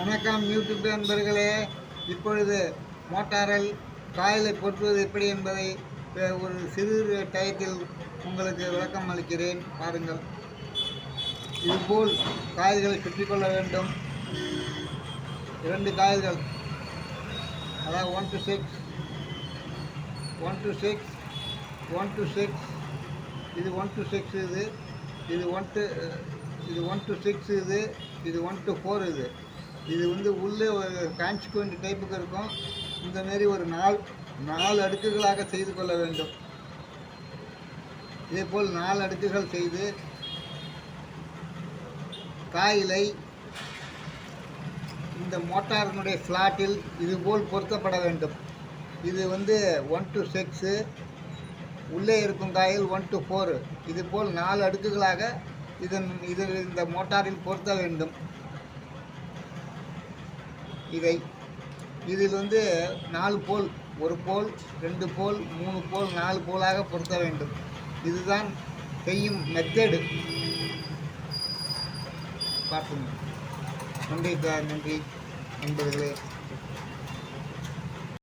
வணக்கம் யூடியூப் நண்பர்களே. இப்பொழுது மோட்டாரில் காயிலை பொருத்துவது எப்படி என்பதை ஒரு சிறு டயத்தில் உங்களுக்கு விளக்கம் அளிக்கிறேன். பாருங்கள். இதுபோல் காயில்களை சுற்றி கொள்ள வேண்டும். இரண்டு காயில்கள். அதாவது one two six one two six one two six இது ஒன் டு சிக்ஸ் இது. இது ஒன் டு இது ஒன் டு சிக்ஸ் இது. இது ஒன் டு ஃபோர் இது. இது வந்து உள்ளே ஒரு கான்சிக்வெண்ட் டைப்புக்கு இருக்கும். இந்த மாரி ஒரு நாள் நாலு அடுக்குகளாக செய்து கொள்ள வேண்டும். இதேபோல் நாலு அடுக்குகள் செய்து காயிலை இந்த மோட்டாரினுடைய ஃப்ளாட்டில் இதுபோல் பொருத்தப்பட வேண்டும். இது வந்து ஒன் டு சிக்ஸு உள்ளே இருக்கும் காயில் ஒன் டு ஃபோர் இது போல் நாலு அடுக்குகளாக இதன் இது இந்த மோட்டாரில் பொருத்த வேண்டும். இதை இதில் வந்து நாலு போல் ஒரு போல் ரெண்டு போல் மூணு போல் நாலு போலாக பொருத்த வேண்டும். இதுதான் செய்யும் மெத்தடு பார்த்துங்க நன்றி சார் நன்றி நண்பர்களே.